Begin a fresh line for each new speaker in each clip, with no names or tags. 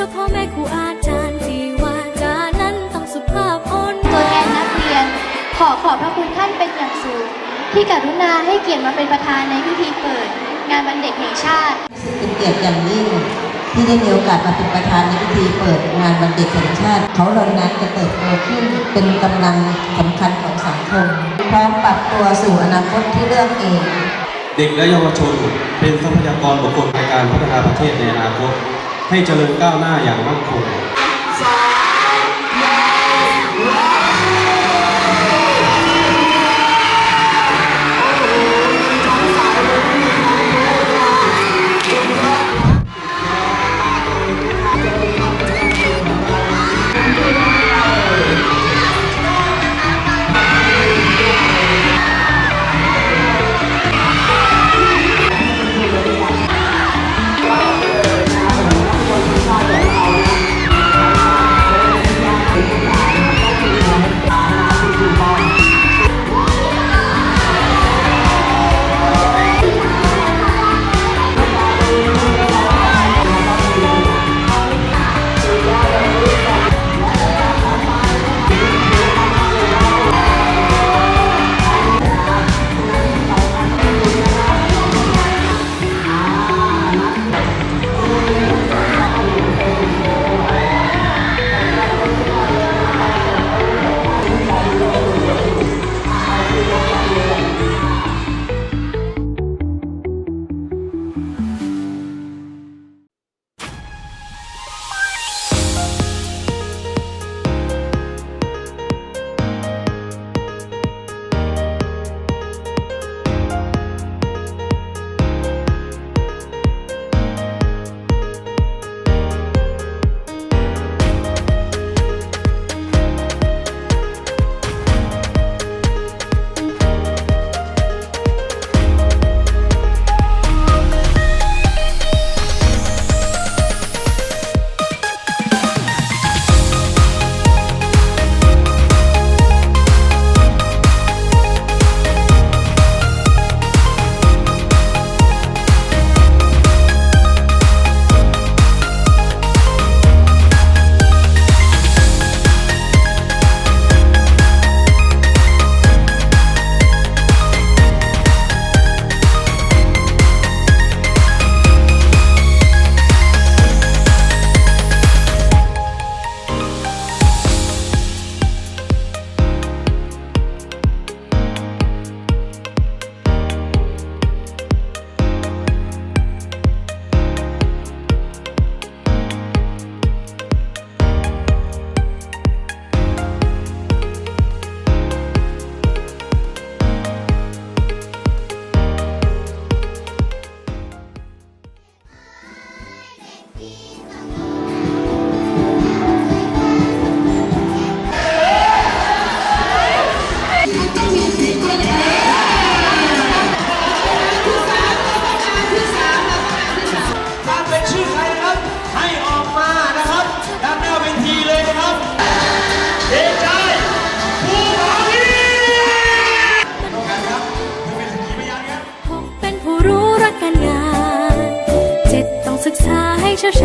ชื่อพ่อแม่ครูอาจารย์ที่ว่าจานั้นต้องสุภาพอ่อน
ตัวแทนนักเรียน ขอขอบพระคุณท่านเป็นอย่างสูง ที่กรุณาให้เกียรติมาเป็นประธานในพิธีเปิด งานวันเด็กแห่งชาติ
เป็นเกียรติอย่างยิ่งที่ได้มีโอกาสมาเป็นประธานในพิธีเปิดงานวันเด็กแห่งชาติ เขาเหล่านั้นจะเติบโตขึ้นเป็นกำลังสำคัญของสังคมพร้อมปรับตัวสู่อนาคตที่เลือกเอง
เด็กและเยาวชนเป็นทรัพยากรบุคคลในการพัฒนาประเทศในอนาคต ให้เจริญก้าวหน้าอย่างมั่นคง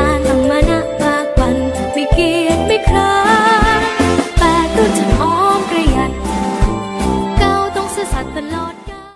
慢动